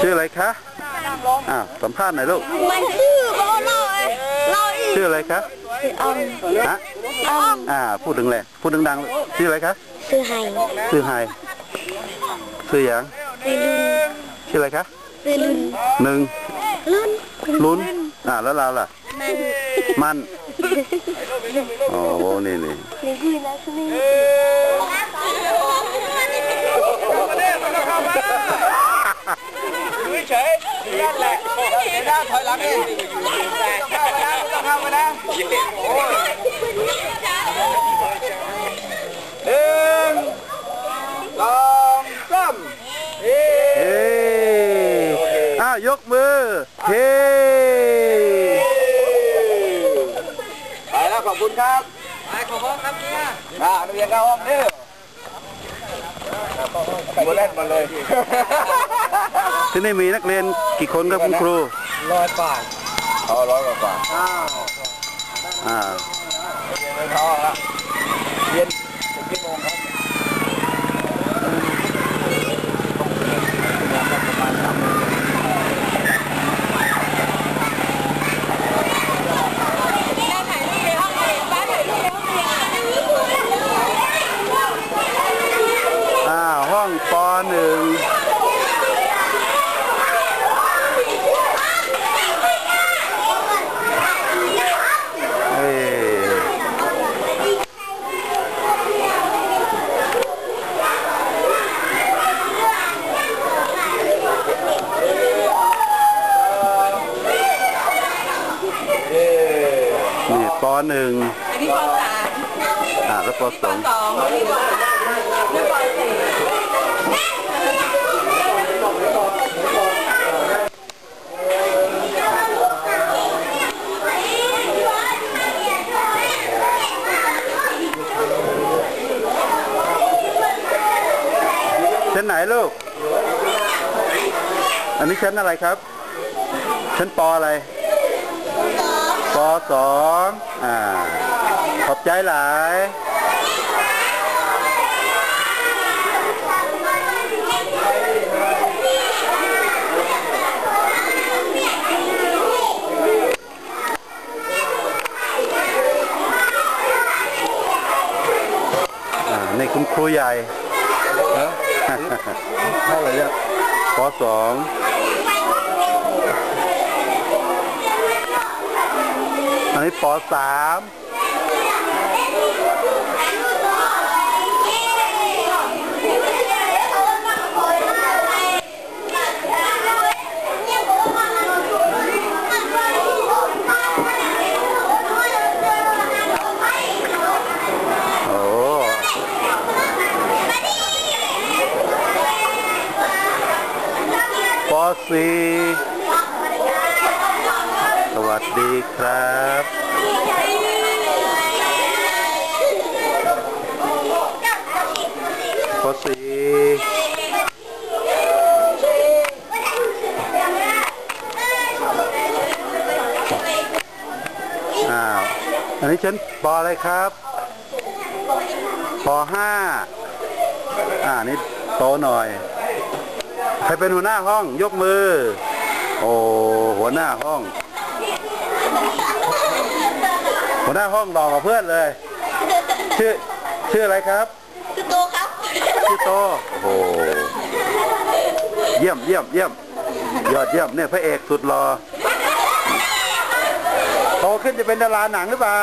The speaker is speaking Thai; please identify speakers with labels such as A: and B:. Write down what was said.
A: ชื่ออะไรคะอ้าวสัมภาษณ์หน่อยลูก
B: มันชื่อโบลอยลอย
A: ชื่ออะไรคะ
B: ออม
A: ฮะ
B: ออม
A: อ่า พูดถึงเลยพูดดังๆลูกชื่ออะไรคะ
B: คือไฮ
A: ชื่อไฮชื่อหยัง
B: คือลุน
A: ชื่ออะไรคะ
B: คือลุน
A: หนึ่ง
B: ลุน
A: ลุ้นอ่าแล้วเราล่ะ
B: มัน
A: มันโอ้โหนี่นี่
B: นี่คือนักนี่
C: เฉยๆนั่นแหละเห็นหน้าถอยหลังนี่ต้องเข้าไปนะต้องเข้าไปนะโอ้ยหนึ่งสองสามเฮ้
A: เฮ้อ้าวยกมือ เฮ้
C: ไปแล้วขอบคุณครับไปขอบคุณครับเนี่ยอ่านักเรียนเข้าห้องเด้อมาเล่นมาเลย
A: ที่นี่มีนักเรียนกี่คนครับคุณครู
C: ร้อยบาทเอาร้อยกว่าบาทอ้าว
A: อ่า
C: เรียนเขาละเรียนถึงกี่โมงครับ
A: อ้าวห้องปหนึ่ง หนึ่ง
D: อันนี้ปสาม
A: อ่าแล้วปสอง
D: สองอันนี้ปสามนี่ปสี่
A: ชั้นไหนลูก อันนี้ชั้นอะไรครับ ชั้นปอะไร ปสองอ่า ขอบใจหลายอ่านี่คุณครูใหญ่
C: เท่าไหร่เนี่ย
A: ปสองอันนี้ ปสามโอ้ปสี่ส วัสดีครับปสี่อ้าว อันนี้ฉันปอะไรครับปห้าอ่า นี่โตหน่อย ใครเป็นหัวหน้าห้องยกมือ โอ้ หัวหน้าห้อง หัวหน้าห้องหล่อกว่าเพื่อนเลย ชื่อชื่ออะไรครับ
B: คือโตครับ
A: ชื่อโตโอ้โหเยี่ยมเยี่ยมเยี่ยมยอดเยี่ยมเนี่ยพระเอกสุดหล่อโตขึ้นจะเป็นดาราหนังหรือเปล่า